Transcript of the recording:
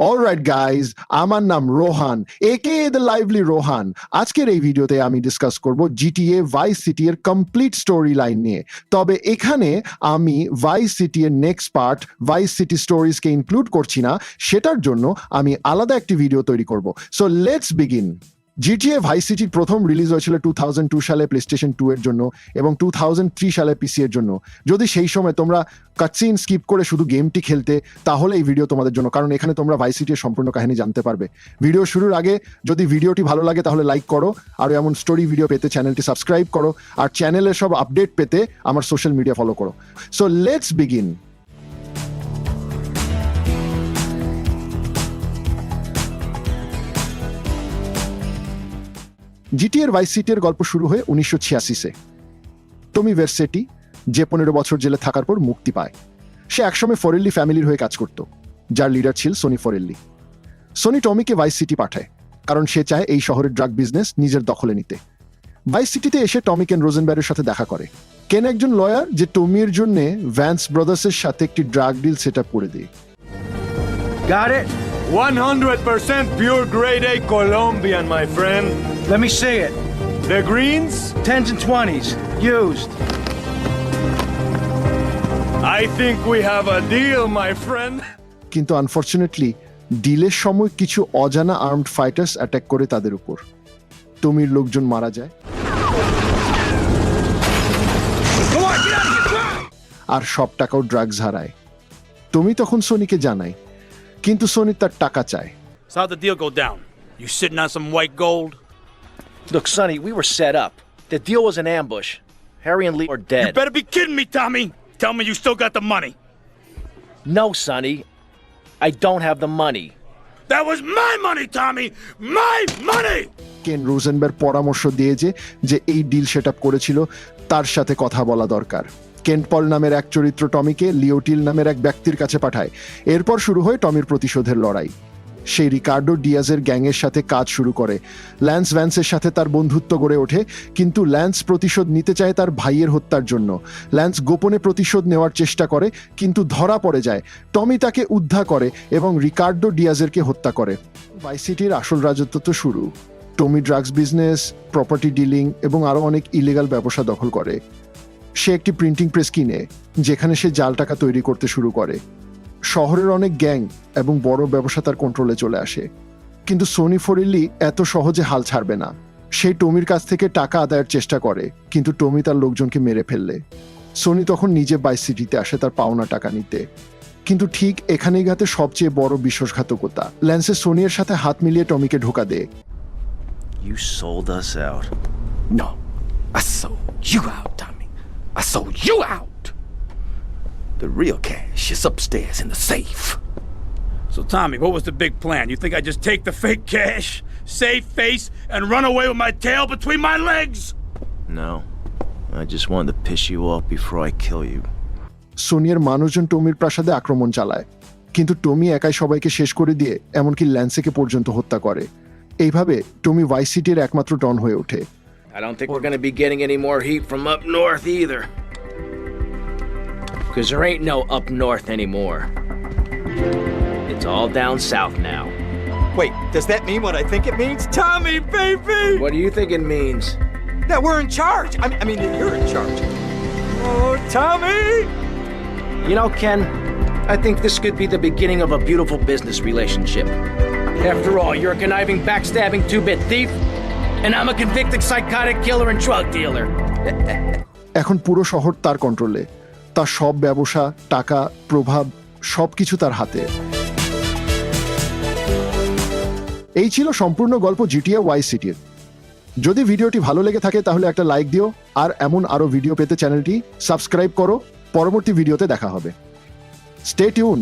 Alright guys আমার নাম রোহান একে দ্য লাইভলি রোহান আজকের এই ভিডিওতে আমি ডিসকাস করব জিটিএ ভাইস সিটি এর কমপ্লিট স্টোরি লাইন নিয়ে। তবে এখানে আমি ভাইস সিটি এর নেক্সট পার্ট ভাইস সিটি স্টোরিজকে ইনক্লুড করছি না, সেটার জন্য আমি আলাদা একটি ভিডিও তৈরি করব। So let's begin GTA Vice সিটির প্রথম রিলিজ হয়েছিল টু থাউজেন্ড টু সালে প্লে স্টেশন টু এর জন্য এবং টু থাউজেন্ড থ্রি সালে পিসি এর জন্য। যদি সেই সময় তোমরা কাটসিন স্কিপ করে শুধু গেমটি খেলতে, তাহলে এই ভিডিও তোমাদের জন্য, কারণ এখানে তোমরা ভাইস সিটির সম্পূর্ণ কাহিনী জানতে পারবে। ভিডিও শুরুর আগে যদি ভিডিওটি ভালো লাগে, তাহলে লাইক করো আর এমন স্টোরি ভিডিও পেতে চ্যানেলটি সাবস্ক্রাইব করো, আর চ্যানেলের সব আপডেট পেতে আমার সোশ্যাল মিডিয়া ফলো করো। সো লেটস বিগিন জিটিএর ভাইস সিটির গল্প শুরু হয়ে উনিশশো ছিয়াশিতে। টমি ভেরসেটি যে পনেরো বছর জেলে থাকার পর মুক্তি পায়। সে একসময় ফরেল্লি ফ্যামিলির হয়ে কাজ করত, যার লিডার ছিল সোনি ফরেল্লি। সোনি টমিকে ভাইস সিটি পাঠায়, কারণ সে চায় এই শহরের ড্রাগ বিজনেস নিজের দখলে নিতে। ভাইস সিটিতে এসে টমি কেন রোজেনব্যারের সাথে দেখা করে। কেন একজন লয়ার যে টমির জন্য ভ্যান্স ব্রাদার্সের সাথে একটি ড্রাগ ডিল সেট আপ করে দেয়? 100% pure grade A Colombian, my friend. Let me see it. The greens? 10s and 20s. Used. I think we have a deal, my friend. কিন্তু আনফর্চুনেটলি ডিলের সময় কিছু অজানা আর্মড ফাইটার্স অ্যাটাক করে তাদের উপর টমির লোকজন মারা যায় আর সব টাকাও ড্রাগস হারায় টমি তখন সোনিকে জানায় কিন্তু সোনি তার টাকা চায় So how'd the deal go down? You sitting on some white gold? Look, Sonny, we were set up. The deal was an ambush. Harry and Lee are You dead. better be kidding me, Tommy! Tell me you still got the money. No, Sonny. I don't have the money. That was my money, Tommy! My money! কেন রোজেনবার পরামর্শ দিয়ে যে যে এই deal set up করেছিল তার সাথে কথা বলা দরকার কেন্ট পল নামের এক চরিত্র টমিকে লিওটিল নামের এক ব্যক্তির কাছে পাঠায়। এরপর শুরু হয় টমির প্রতিশোধের লড়াই। সেই রিকার্ডো ডিয়াজের গ্যাংয়ের সাথে কাজ শুরু করে। ল্যান্স ভ্যান্সের সাথে তার বন্ধুত্ব গড়ে ওঠে, কিন্তু ল্যান্স প্রতিশোধ নিতে চায় তার ভাইয়ের হত্যার জন্য। ল্যান্স গোপনে প্রতিশোধ নেওয়ার চেষ্টা করে, কিন্তু ধরা পড়ে যায়। টমি তাকে উদ্ধার করে এবং রিকার্ডো ডিয়াজেরকে হত্যা করে। ভাইসিটির আসল রাজত্ব তো শুরু। Tommy drugs business, property dealing এবং আরও অনেক ইলিগাল ব্যবসা দখল করে। সে একটি প্রিন্টিং প্রেস কিনে যেখানে সে জাল টাকা তৈরি করতে শুরু করে। শহরের অনেক গ্যাং এবং বড় ব্যবসা তার কন্ট্রোলে চলে আসে। কিন্তু সোনি ফরিল্লি এত সহজে হাল ছাড়বে না। সেই টমির কাছ থেকে টাকা আদায়ের চেষ্টা করে কিন্তু টমি তার লোকজনকে মেরে ফেললে। সোনি তখন নিজে বাই সিটিতে আসে তার পাওনা টাকা নিতে। কিন্তু ঠিক এখানেই ঘাতে সবচেয়ে বড় বিশ্বাসঘাতকতা ল্যান্সে সোনির সাথে হাত মিলিয়ে টমিকে ঢোকা দেয় You sold us out. No, I sold you out. I sold you out. The real cash is upstairs in the safe. So, Tommy, what was the big plan? You think I just take the fake cash, save face, and run away with my tail between my legs? No. I just wanted to piss you off before I kill you. সোনিয়ার মানুষজন টমির প্রাসাদে আক্রমণ চালায় কিন্তু টমি একাই সবাইকে শেষ করে দিয়ে এমনকি ল্যান্সেকে পর্যন্ত হত্যা করে এইভাবে টমি ভাইস সিটির একমাত্র ডন হয়ে ওঠে I don't think we're gonna be getting any more heat from up north either. Because there ain't no up north anymore. It's all down south now. Wait, does that mean what I think it means? Tommy, baby! What do you think it means? That we're in charge. I mean, I mean you're in charge. Oh, Tommy! You know, Ken, I think this could be the beginning of a beautiful business relationship. After all, you're a conniving, backstabbing two bit thief, and I'm a convicted psychotic killer and drug dealer. এখন পুরো শহর তার কন্ট্রোলে তার সব ব্যবসা, টাকা, প্রভাব, সবকিছু তার হাতে। এই ছিল সম্পূর্ণ গল্প জিটিএ ওয়াই সিটির যদি ভিডিওটি ভালো লেগে থাকে তাহলে একটা লাইক দিও, আর এমন আরও ভিডিও পেতে চ্যানেলটি সাবস্ক্রাইব করো। পরবর্তী ভিডিওতে দেখা হবে। Stay tune